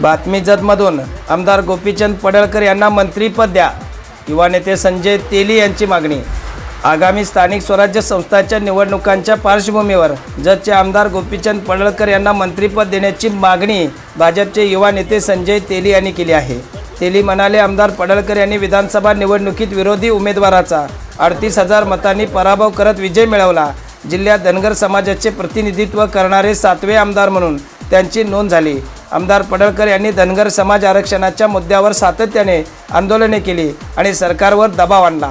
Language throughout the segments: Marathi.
बातमी जतमधून आमदार गोपीचंद पडळकर यांना मंत्रीपद द्या. युवा नेते संजय तेली यांची मागणी. आगामी स्थानिक स्वराज्य संस्थांच्या निवडणुकांच्या पार्श्वभूमीवर जतचे आमदार गोपीचंद पडळकर यांना मंत्रीपद देण्याची मागणी भाजपचे युवा नेते संजय तेली यांनी केली आहे. तेली म्हणाले आमदार पडळकर यांनी विधानसभा निवडणुकीत विरोधी उमेदवाराचा अडतीस हजार मतांनी पराभव करत विजय मिळवला. जिल्ह्यात धनगर समाजाचे प्रतिनिधित्व करणारे सातवे आमदार म्हणून त्यांची नोंद झाली. आमदार पडळकर यांनी धनगर समाज आरक्षणाच्या मुद्द्यावर सातत्याने आंदोलने केली आणि सरकारवर दबाव आणला.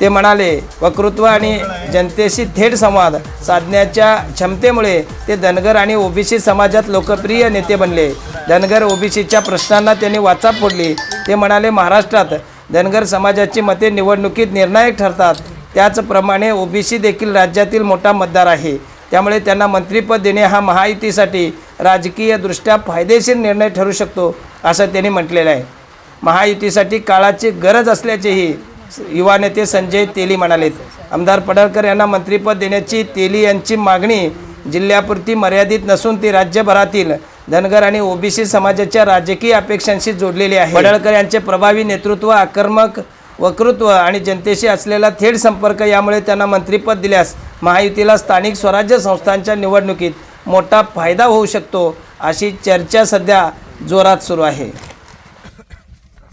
ते म्हणाले वक्तृत्व आणि जनतेशी थेट संवाद साधण्याच्या क्षमतेमुळे ते धनगर आणि ओबीसी समाजात लोकप्रिय नेते बनले. धनगर ओबीसीच्या प्रश्नांना त्यांनी वाचा फोडली. ते म्हणाले महाराष्ट्रात धनगर समाजाची मते निवडणुकीत निर्णायक ठरतात. त्याचप्रमाणे ओबीसी देखील राज्यातील मोठा मतदार आहे. त्यामुळे त्यांना मंत्रिपद देणे हा महायुतीसाठी राजकीयदृष्ट्या फायदेशीर निर्णय ठरू शकतो असं त्यांनी म्हटलेलं आहे. महायुतीसाठी काळाची गरज असल्याचेही युवा नेते संजय तेली म्हणालेत. आमदार पडळकर यांना मंत्रिपद देण्याची तेली यांची मागणी जिल्ह्यापुरती मर्यादित नसून ती राज्यभरातील धनगर आणि ओबीसी समाजाच्या राजकीय अपेक्षांशी जोडलेली आहे. पडळकर यांचे प्रभावी नेतृत्व आक्रमक वक्तृत्व आणि जनतेशी असलेला थेट संपर्क यामुळे त्यांना मंत्रिपद दिल्यास महायुतीला स्थानिक स्वराज्य संस्थांच्या निवडणुकीत मोठा फायदा होऊ शकतो अशी चर्चा सध्या जोरात सुरू आहे.